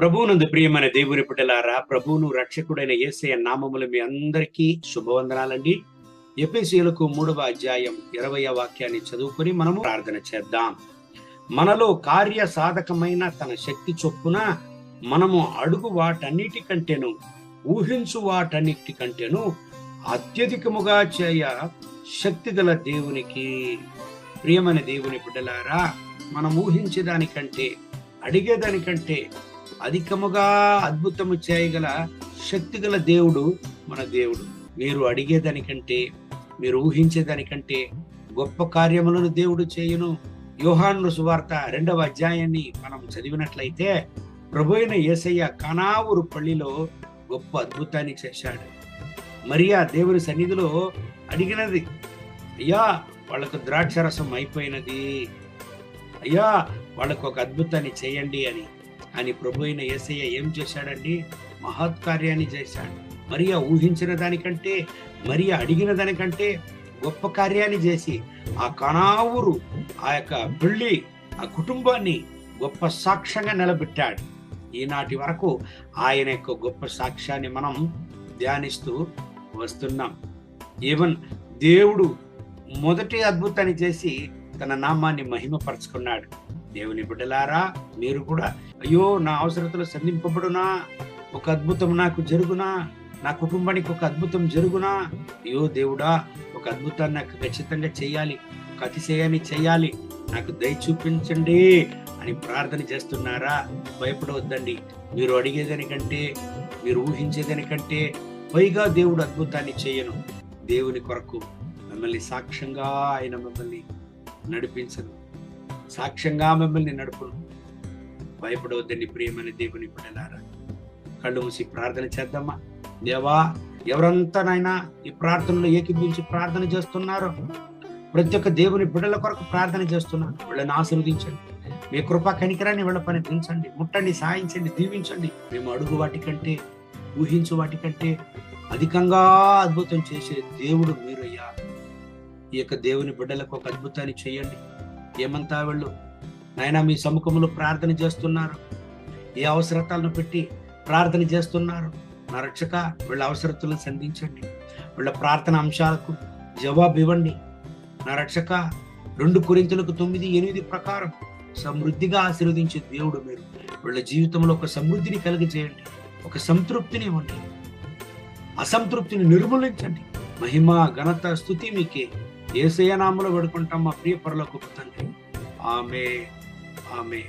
ప్రభువునందు ప్రియమైన దేవుని పుట్టలారా ప్రభువును రక్షకుడైన ఏసయ నామములు మీ అందరికీ శుభవందనాలండి. ఎపిసీలకు మూడవ అధ్యాయం ఇరవయ వాక్యాన్ని చదువుకొని మనము ప్రార్థన చేద్దాం. మనలో కార్య సాధకమైన తన శక్తి చొప్పున మనము అడుగు వాటన్నిటికంటేను ఊహించు వాటన్నిటికంటేను అత్యధికముగా చేయ శక్తి గల దేవునికి ప్రియమైన దేవుని బిడ్డలారా మనం ఊహించేదానికంటే అడిగేదానికంటే అధికముగా అద్భుతము చేయగల శక్తి గల దేవుడు మన దేవుడు. మీరు అడిగేదానికంటే మీరు ఊహించేదానికంటే గొప్ప కార్యములను దేవుడు చేయును. యోహాను సువార్త రెండవ అధ్యాయాన్ని మనం చదివినట్లయితే ప్రభు అయిన యేసయ్య కనావురు పల్లిలో గొప్ప అద్భుతాన్ని చేశాడు. మరియా దేవుని సన్నిధిలో అడిగినది అయ్యా వాళ్ళకు ద్రాక్షరసం అయిపోయినది. అయ్యా వాళ్ళకు ఒక అద్భుతాన్ని చేయండి అని. అని ప్రభు అయిన యేసయ్య ఏం చేశాడండి? మహత్కార్యాన్ని చేశాడు. మరియా ఊహించిన దానికంటే మరియా అడిగిన దానికంటే గొప్ప కార్యాన్ని చేసి ఆ కణావురు ఆ యొక్క పెళ్ళి ఆ కుటుంబాన్ని గొప్ప సాక్ష్యంగా నిలబెట్టాడు. ఈనాటి వరకు ఆయన యొక్క గొప్ప సాక్ష్యాన్ని మనం ధ్యానిస్తూ వస్తున్నాం. ఈవెన్ దేవుడు మొదటి అద్భుతాన్ని చేసి తన నామాన్ని మహిమపరచుకున్నాడు. దేవుని బిడ్డలారా మీరు కూడా అయ్యో నా అవసరతలు సంధింపబడునా ఒక అద్భుతం నాకు జరుగునా? నా కుటుంబానికి ఒక అద్భుతం జరుగునా? అయ్యో దేవుడా ఒక అద్భుతాన్ని నాకు ఖచ్చితంగా చేయాలి ఒక అతిశయాన్ని చేయాలి నాకు దయ చూపించండి అని ప్రార్థన చేస్తున్నారా? భయపడవద్దండి. మీరు అడిగేదానికంటే మీరు ఊహించేదానికంటే పైగా దేవుడు అద్భుతాన్ని చేయను. దేవుని కొరకు మిమ్మల్ని సాక్ష్యంగా ఆయన మిమ్మల్ని నడిపించను. సాక్ష్యంగా మిమ్మల్ని నడుపును. భయపడవద్దండి ప్రియమైన దేవుని బిడ్డలారా. కళ్ళు మూసి ప్రార్థన చేద్దామా? దేవా ఎవరంతానైనా ఈ ప్రార్థనలో ఏకీభించి ప్రార్థన చేస్తున్నారో? ప్రతి ఒక్క దేవుని బిడ్డల కొరకు ప్రార్థన చేస్తున్నాను. వీళ్ళని ఆశీర్వదించండి. మీ కృపా కనికరాన్ని వీళ్ళ పని దించండి. ముట్టండి సాయించండి దీవించండి. మేము అడుగు వాటికంటే ఊహించు వాటికంటే అధికంగా అద్భుతం చేసే దేవుడు మీరయ్యా. ఈ యొక్క దేవుని బిడ్డలకు ఒక అద్భుతాన్ని చేయండి. ఏమంతా వెళ్ళు నాయన మీ సముఖంలో ప్రార్థన చేస్తున్నారు. ఏ అవసరతలను పెట్టి ప్రార్థన చేస్తున్నారు? నా రక్షక వీళ్ళ అవసరతలను సంధించండి. వీళ్ళ ప్రార్థన అంశాలకు జవాబు ఇవ్వండి. నా రక్షక రెండు కురింతలకు తొమ్మిది ఎనిమిది ప్రకారం సమృద్ధిగా ఆశీర్వదించే దేవుడు మీరు. వీళ్ళ జీవితంలో ఒక సమృద్ధిని కలిగజేయండి. ఒక సంతృప్తిని ఇవ్వండి. అసంతృప్తిని నిర్మూలించండి. మహిమ ఘనత స్థుతి మీకే. ఏసయ్య నామలో పెడుకుంటాం మా ప్రియ పరలోకి తండ్రి ఆమె ఆమె